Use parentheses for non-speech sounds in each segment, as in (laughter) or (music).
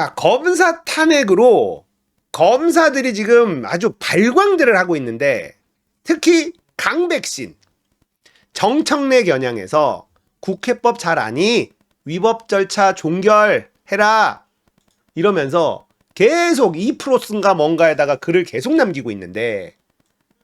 자, 검사 탄핵으로 검사들이 지금 아주 발광들을 하고 있는데 특히 강백신 정청래 겨냥해서 국회법 잘 아니 위법 절차 종결해라 이러면서 계속 2%인가 뭔가에다가 글을 계속 남기고 있는데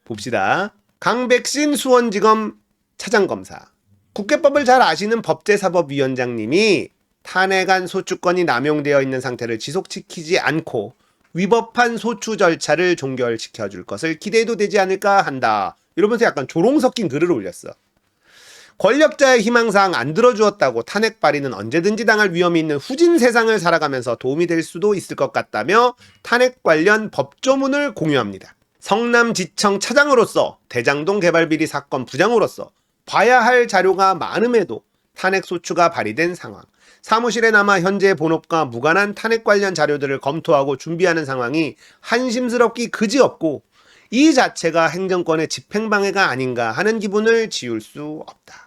봅시다. 강백신 수원지검 차장검사 국회법을 잘 아시는 법제사법위원장님이 탄핵안 소추권이 남용되어 있는 상태를 지속시키지 않고 위법한 소추 절차를 종결시켜 줄 것을 기대해도 되지 않을까 한다. 이러면서 약간 조롱 섞인 글을 올렸어. 권력자의 희망사항 안 들어주었다고 탄핵 발의는 언제든지 당할 위험이 있는 후진 세상을 살아가면서 도움이 될 수도 있을 것 같다며 탄핵 관련 법조문을 공유합니다. 성남지청 차장으로서 대장동 개발 비리 사건 부장으로서 봐야 할 자료가 많음에도 탄핵 소추가 발의된 상황. 사무실에 남아 현재 본업과 무관한 탄핵 관련 자료들을 검토하고 준비하는 상황이 한심스럽기 그지없고 이 자체가 행정권의 집행방해가 아닌가 하는 기분을 지울 수 없다.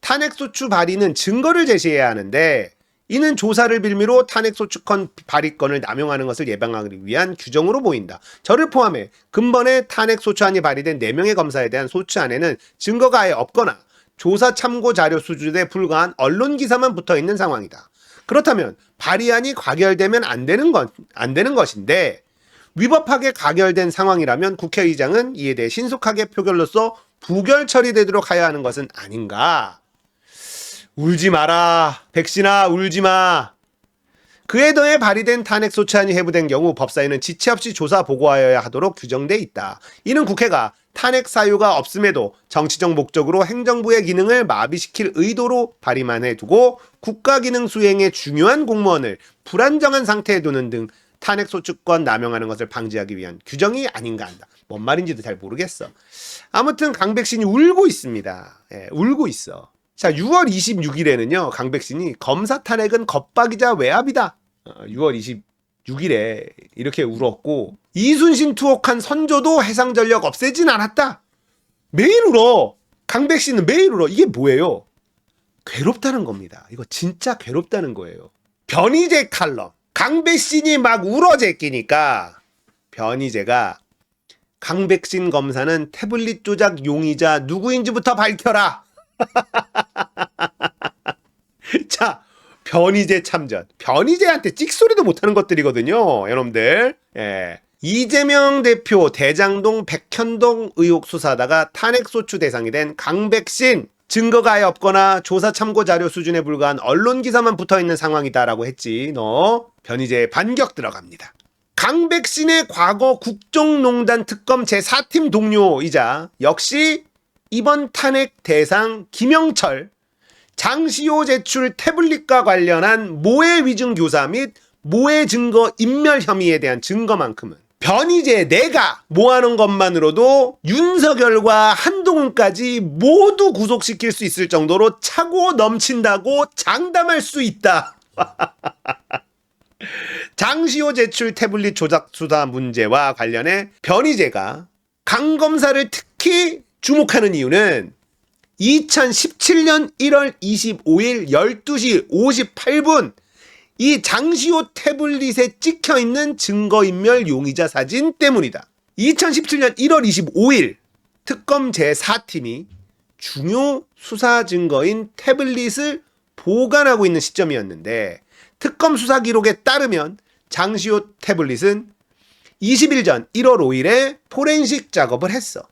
탄핵소추 발의는 증거를 제시해야 하는데 이는 조사를 빌미로 탄핵소추권 발의권을 남용하는 것을 예방하기 위한 규정으로 보인다. 저를 포함해 근본에 탄핵소추안이 발의된 4명의 검사에 대한 소추안에는 증거가 아예 없거나 조사 참고 자료 수준에 불과한 언론 기사만 붙어 있는 상황이다. 그렇다면 발의안이 가결되면 안 되는 것, 안 되는 것인데 위법하게 가결된 상황이라면 국회의장은 이에 대해 신속하게 표결로서 부결 처리되도록 하야 하는 것은 아닌가? 울지 마라. 백신아, 울지 마. 그에 더해 발의된 탄핵 소추안이 해부된 경우 법사위는 지체 없이 조사 보고하여야 하도록 규정돼 있다. 이는 국회가 탄핵 사유가 없음에도 정치적 목적으로 행정부의 기능을 마비시킬 의도로 발의만 해두고 국가 기능 수행에 중요한 공무원을 불안정한 상태에 두는 등 탄핵 소추권 남용하는 것을 방지하기 위한 규정이 아닌가 한다. 뭔 말인지도 잘 모르겠어. 아무튼 강백신이 울고 있습니다. 예, 울고 있어. 자, 6월 26일에는요, 강백신이 검사 탄핵은 겁박이자 외압이다. 어, 6월 26일에 이렇게 울었고, 이순신 투옥한 선조도 해상전력 없애진 않았다. 매일 울어. 강백신은 매일 울어. 이게 뭐예요? 괴롭다는 겁니다. 이거 진짜 괴롭다는 거예요. 변희재 칼럼. 강백신이 막 울어 제끼니까 변희재가 강백신 검사는 태블릿 조작 용의자 누구인지부터 밝혀라. (laughs) 자, 변희재 참전. 변희재한테 찍소리도 못하는 것들이거든요, 여러분들. 예. 이재명 대표 대장동 백현동 의혹 수사하다가 탄핵소추 대상이 된 강백신 증거가 아예 없거나 조사 참고 자료 수준에 불과한 언론 기사만 붙어 있는 상황이다라고 했지. 너 변희재 반격 들어갑니다. 강백신의 과거 국정농단 특검 제4팀 동료이자 역시 이번 탄핵 대상 김영철 장시호 제출 태블릿과 관련한 모해 위증 교사 및 모해 증거 인멸 혐의에 대한 증거만큼은 변희재 내가 모아놓은 것만으로도 윤석열과 한동훈까지 모두 구속시킬 수 있을 정도로 차고 넘친다고 장담할 수 있다. (laughs) 장시호 제출 태블릿 조작 수사 문제와 관련해 변희재가 강 검사를 특히 주목하는 이유는 2017년 1월 25일 12시 58분 이 장시호 태블릿에 찍혀 있는 증거인멸 용의자 사진 때문이다. 2017년 1월 25일 특검 제4팀이 중요 수사 증거인 태블릿을 보관하고 있는 시점이었는데 특검 수사 기록에 따르면 장시호 태블릿은 20일 전 1월 5일에 포렌식 작업을 했어.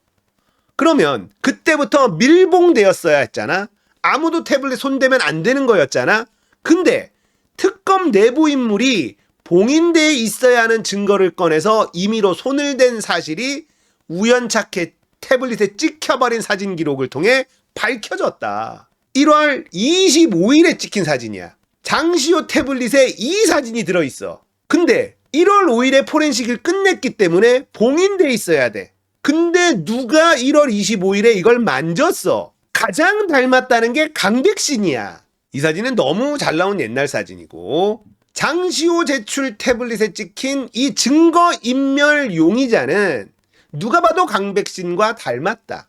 그러면 그때부터 밀봉되었어야 했잖아. 아무도 태블릿 손대면 안 되는 거였잖아. 근데 특검 내부 인물이 봉인되어 있어야 하는 증거를 꺼내서 임의로 손을 댄 사실이 우연찮게 태블릿에 찍혀버린 사진 기록을 통해 밝혀졌다. 1월 25일에 찍힌 사진이야. 장시호 태블릿에 이 사진이 들어있어. 근데 1월 5일에 포렌식을 끝냈기 때문에 봉인돼 있어야 돼. 근데 누가 1월 25일에 이걸 만졌어? 가장 닮았다는 게 강백신이야. 이 사진은 너무 잘 나온 옛날 사진이고 장시호 제출 태블릿에 찍힌 이 증거 인멸 용의자는 누가 봐도 강백신과 닮았다.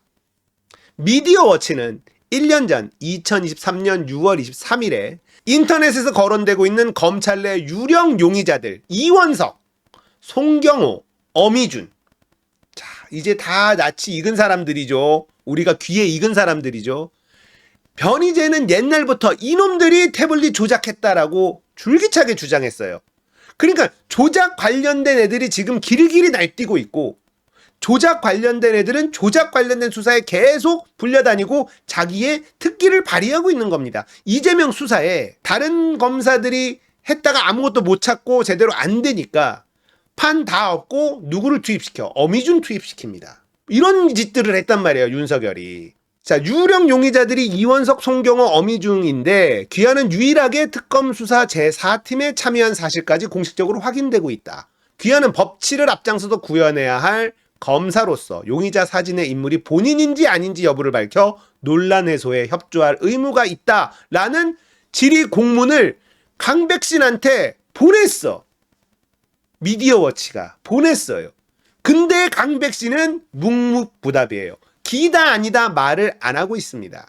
미디어 워치는 1년 전 2023년 6월 23일에 인터넷에서 거론되고 있는 검찰 내 유령 용의자들 이원석, 송경호, 어미준. 자, 이제 다 낯이 익은 사람들이죠. 우리가 귀에 익은 사람들이죠. 변희재는 옛날부터 이놈들이 태블릿 조작했다라고 줄기차게 주장했어요. 그러니까 조작 관련된 애들이 지금 길길이 날뛰고 있고 조작 관련된 애들은 조작 관련된 수사에 계속 불려다니고 자기의 특기를 발휘하고 있는 겁니다. 이재명 수사에 다른 검사들이 했다가 아무것도 못 찾고 제대로 안 되니까 판 다 없고 누구를 투입시켜? 어미준 투입시킵니다. 이런 짓들을 했단 말이에요, 윤석열이. 자, 유령 용의자들이 이원석, 송경호, 어미중인데 귀하는 유일하게 특검 수사 제4팀에 참여한 사실까지 공식적으로 확인되고 있다. 귀하는 법치를 앞장서서 구현해야 할 검사로서 용의자 사진의 인물이 본인인지 아닌지 여부를 밝혀 논란 해소에 협조할 의무가 있다라는 질의 공문을 강백신한테 보냈어. 미디어워치가 보냈어요. 근데 강백신은 묵묵부답이에요. 기다 아니다 말을 안 하고 있습니다.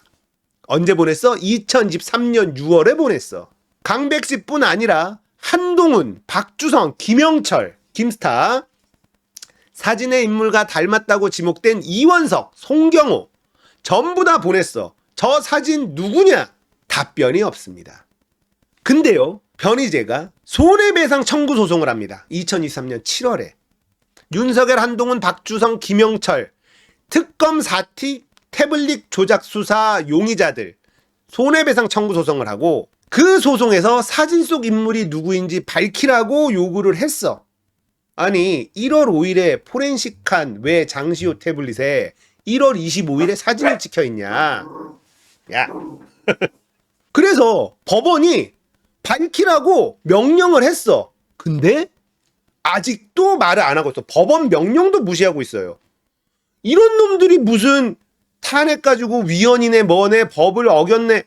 언제 보냈어? 2023년 6월에 보냈어. 강백 씨뿐 아니라 한동훈, 박주성, 김영철, 김스타, 사진의 인물과 닮았다고 지목된 이원석, 송경호 전부 다 보냈어. 저 사진 누구냐? 답변이 없습니다. 근데요, 변희재가 손해배상 청구 소송을 합니다. 2023년 7월에. 윤석열, 한동훈, 박주성, 김영철 특검 4티 태블릿 조작 수사 용의자들 손해배상 청구 소송을 하고 그 소송에서 사진 속 인물이 누구인지 밝히라고 요구를 했어. 아니 1월 5일에 포렌식한 왜 장시호 태블릿에 1월 25일에 사진을 찍혀 있냐? 야. (laughs) 그래서 법원이 밝히라고 명령을 했어. 근데 아직도 말을 안 하고 있어. 법원 명령도 무시하고 있어요. 이런 놈들이 무슨 탄핵 가지고 위헌이네 뭐네 법을 어겼네.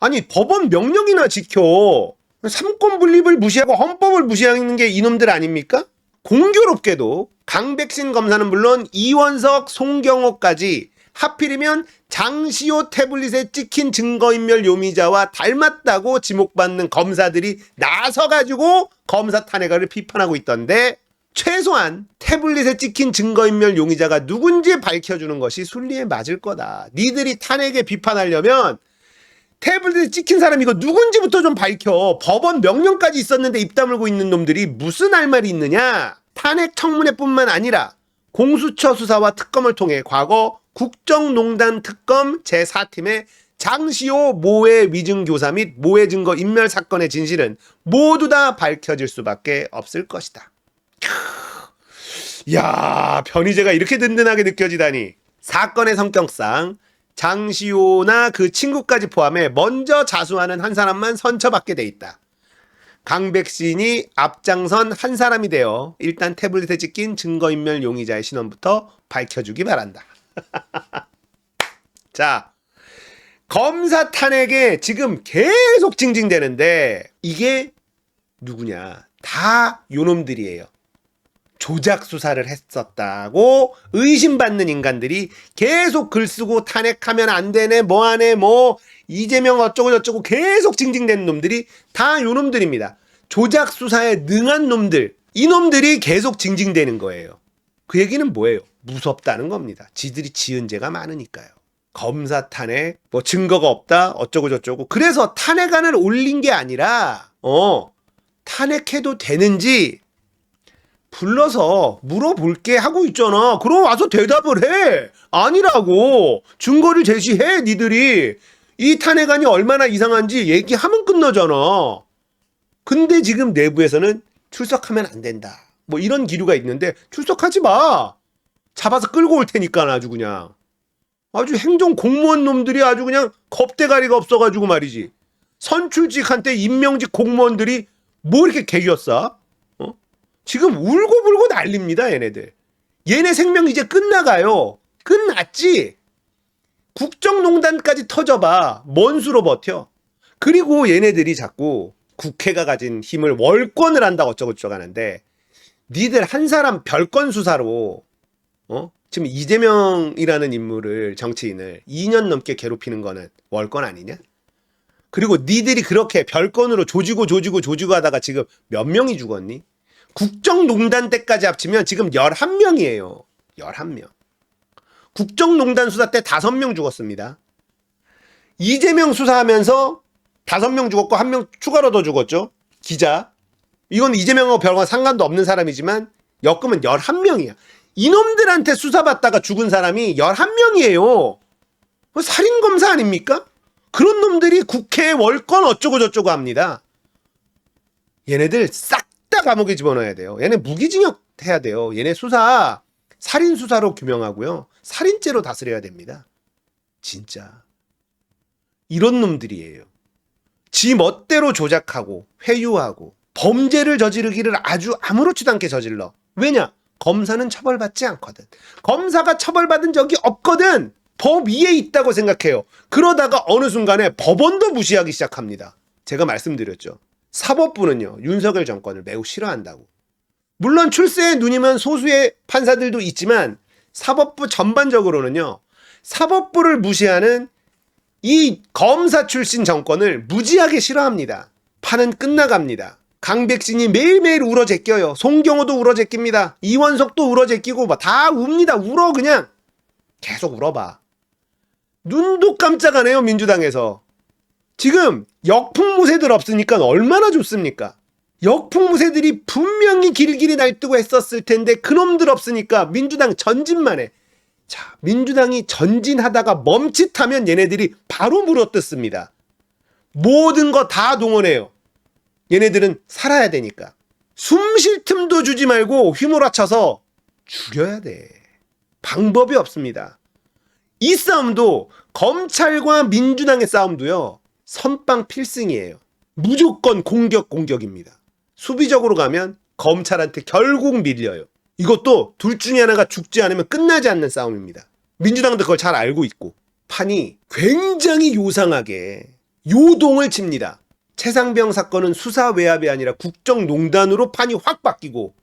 아니 법원 명령이나 지켜. 삼권 분립을 무시하고 헌법을 무시하는 게 이놈들 아닙니까? 공교롭게도 강백신 검사는 물론 이원석, 송경호까지 하필이면 장시호 태블릿에 찍힌 증거인멸 용의자와 닮았다고 지목받는 검사들이 나서가지고 검사 탄핵을 비판하고 있던데 최소한 태블릿에 찍힌 증거인멸 용의자가 누군지 밝혀주는 것이 순리에 맞을 거다. 니들이 탄핵에 비판하려면 태블릿에 찍힌 사람 이거 누군지부터 좀 밝혀. 법원 명령까지 있었는데 입 다물고 있는 놈들이 무슨 할 말이 있느냐? 탄핵 청문회뿐만 아니라 공수처 수사와 특검을 통해 과거 국정농단 특검 제4팀의 장시호 모해 위증 교사 및 모해 증거 인멸 사건의 진실은 모두 다 밝혀질 수밖에 없을 것이다. 야, 변희재가 이렇게 든든하게 느껴지다니. 사건의 성격상 장시호나 그 친구까지 포함해 먼저 자수하는 한 사람만 선처받게 돼 있다. 강백신이 앞장선 한 사람이 되어 일단 태블릿에 찍힌 증거인멸 용의자의 신원부터 밝혀주기 바란다. (laughs) 자, 검사 탄핵에 지금 계속 징징대는데 이게 누구냐? 다 요놈들이에요. 조작 수사를 했었다고 의심받는 인간들이 계속 글 쓰고 탄핵하면 안 되네, 뭐 하네, 뭐 이재명 어쩌고 저쩌고 계속 징징대는 놈들이 다 요놈들입니다. 조작 수사에 능한 놈들, 이 놈들이 계속 징징대는 거예요. 그 얘기는 뭐예요? 무섭다는 겁니다. 지들이 지은 죄가 많으니까요. 검사 탄핵, 뭐 증거가 없다, 어쩌고 저쩌고. 그래서 탄핵안을 올린 게 아니라, 어, 탄핵해도 되는지 불러서 물어볼게 하고 있잖아. 그럼 와서 대답을 해. 아니라고. 증거를 제시해, 니들이. 이 탄핵안이 얼마나 이상한지 얘기하면 끝나잖아. 근데 지금 내부에서는 출석하면 안 된다. 뭐 이런 기류가 있는데 출석하지 마. 잡아서 끌고 올 테니까 아주 그냥. 아주 행정 공무원 놈들이 아주 그냥 겁대가리가 없어가지고 말이지. 선출직한테 임명직 공무원들이 뭐 이렇게 개겼어? 어? 지금 울고불고 난립니다, 얘네들. 얘네 생명 이제 끝나가요. 끝났지? 국정농단까지 터져봐. 뭔 수로 버텨? 그리고 얘네들이 자꾸 국회가 가진 힘을 월권을 한다 어쩌고저쩌고 하는데 니들 한 사람 별건 수사로 어? 지금 이재명이라는 인물을 정치인을 2년 넘게 괴롭히는 거는 월권 아니냐? 그리고 니들이 그렇게 별건으로 조지고 조지고 조지고 하다가 지금 몇 명이 죽었니? 국정농단 때까지 합치면 지금 11명이에요. 11명. 국정농단 수사 때 5명 죽었습니다. 이재명 수사하면서 5명 죽었고 1명 추가로 더 죽었죠. 기자. 이건 이재명하고 별과 상관도 없는 사람이지만 역금은 11명이야. 이놈들한테 수사받다가 죽은 사람이 11명이에요. 살인검사 아닙니까? 그런 놈들이 국회에 월권 어쩌고 저쩌고 합니다. 얘네들 싹 다 감옥에 집어넣어야 돼요. 얘네 무기징역 해야 돼요. 얘네 수사 살인 수사로 규명하고요. 살인죄로 다스려야 됩니다. 진짜 이런 놈들이에요. 지 멋대로 조작하고 회유하고 범죄를 저지르기를 아주 아무렇지도 않게 저질러. 왜냐? 검사는 처벌받지 않거든. 검사가 처벌받은 적이 없거든. 법 위에 있다고 생각해요. 그러다가 어느 순간에 법원도 무시하기 시작합니다. 제가 말씀드렸죠. 사법부는요, 윤석열 정권을 매우 싫어한다고. 물론 출세의 눈이면 소수의 판사들도 있지만 사법부 전반적으로는요, 사법부를 무시하는 이 검사 출신 정권을 무지하게 싫어합니다. 판은 끝나갑니다. 강백신이 매일매일 울어 제껴요. 송경호도 울어 제낍니다. 이원석도 울어 제끼고 뭐다 웁니다. 울어 그냥. 계속 울어봐. 눈도 깜짝 안 해요 민주당에서. 지금 역풍무새들 없으니까 얼마나 좋습니까? 역풍무새들이 분명히 길길이 날뛰고 했었을 텐데 그놈들 없으니까 민주당 전진만 해. 자, 민주당이 전진하다가 멈칫하면 얘네들이 바로 물어뜯습니다. 모든 거 다 동원해요. 얘네들은 살아야 되니까. 숨 쉴 틈도 주지 말고 휘몰아쳐서 죽여야 돼. 방법이 없습니다. 이 싸움도 검찰과 민주당의 싸움도요. 선빵 필승이에요. 무조건 공격 공격입니다. 수비적으로 가면 검찰한테 결국 밀려요. 이것도 둘 중에 하나가 죽지 않으면 끝나지 않는 싸움입니다. 민주당도 그걸 잘 알고 있고 판이 굉장히 요상하게 요동을 칩니다. 최상병 사건은 수사 외압이 아니라 국정농단으로 판이 확 바뀌고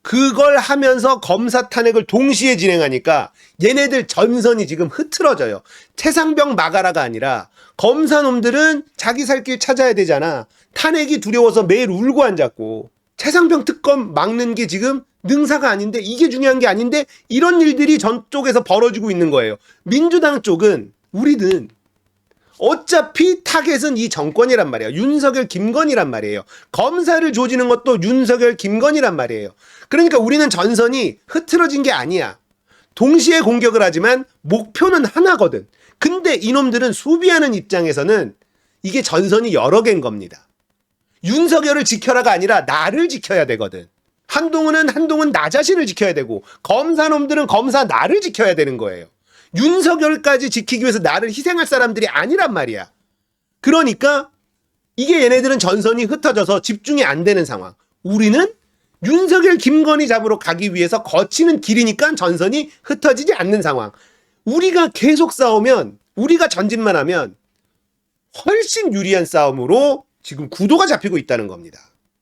그걸 하면서 검사 탄핵을 동시에 진행하니까 얘네들 전선이 지금 흐트러져요. 최상병 막아라가 아니라 검사놈들은 자기 살 길 찾아야 되잖아. 탄핵이 두려워서 매일 울고 앉았고 최상병 특검 막는 게 지금 능사가 아닌데 이게 중요한 게 아닌데 이런 일들이 전 쪽에서 벌어지고 있는 거예요. 민주당 쪽은 우리는 어차피 타겟은 이 정권이란 말이에요. 윤석열, 김건희란 말이에요. 검사를 조지는 것도 윤석열, 김건희란 말이에요. 그러니까 우리는 전선이 흐트러진 게 아니야. 동시에 공격을 하지만 목표는 하나거든. 근데 이놈들은 수비하는 입장에서는 이게 전선이 여러 개인 겁니다. 윤석열을 지켜라가 아니라 나를 지켜야 되거든. 한동훈은 한동훈 나 자신을 지켜야 되고 검사놈들은 검사 나를 지켜야 되는 거예요. 윤석열까지 지키기 위해서 나를 희생할 사람들이 아니란 말이야. 그러니까 이게 얘네들은 전선이 흩어져서 집중이 안 되는 상황. 우리는 윤석열, 김건희 잡으러 가기 위해서 거치는 길이니까 전선이 흩어지지 않는 상황. 우리가 계속 싸우면, 우리가 전진만 하면 훨씬 유리한 싸움으로 지금 구도가 잡히고 있다는 겁니다.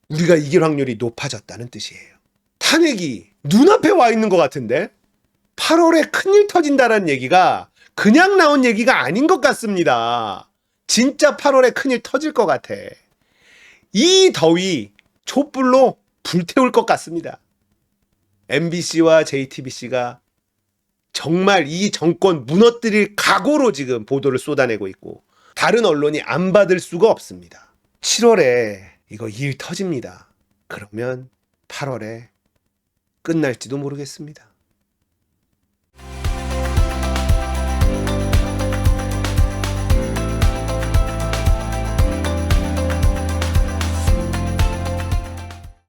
우리가 이길 확률이 높아졌다는 뜻이에요. 탄핵이 눈앞에 와 있는 것 같은데 8월에 큰일 터진다는 얘기가 그냥 나온 얘기가 아닌 것 같습니다. 진짜 8월에 큰일 터질 것 같아. 이 더위 촛불로 불태울 것 같습니다. MBC와 JTBC가 정말 이 정권 무너뜨릴 각오로 지금 보도를 쏟아내고 있고 다른 언론이 안 받을 수가 없습니다. 7월에 이거 일 터집니다. 그러면 8월에 끝날지도 모르겠습니다.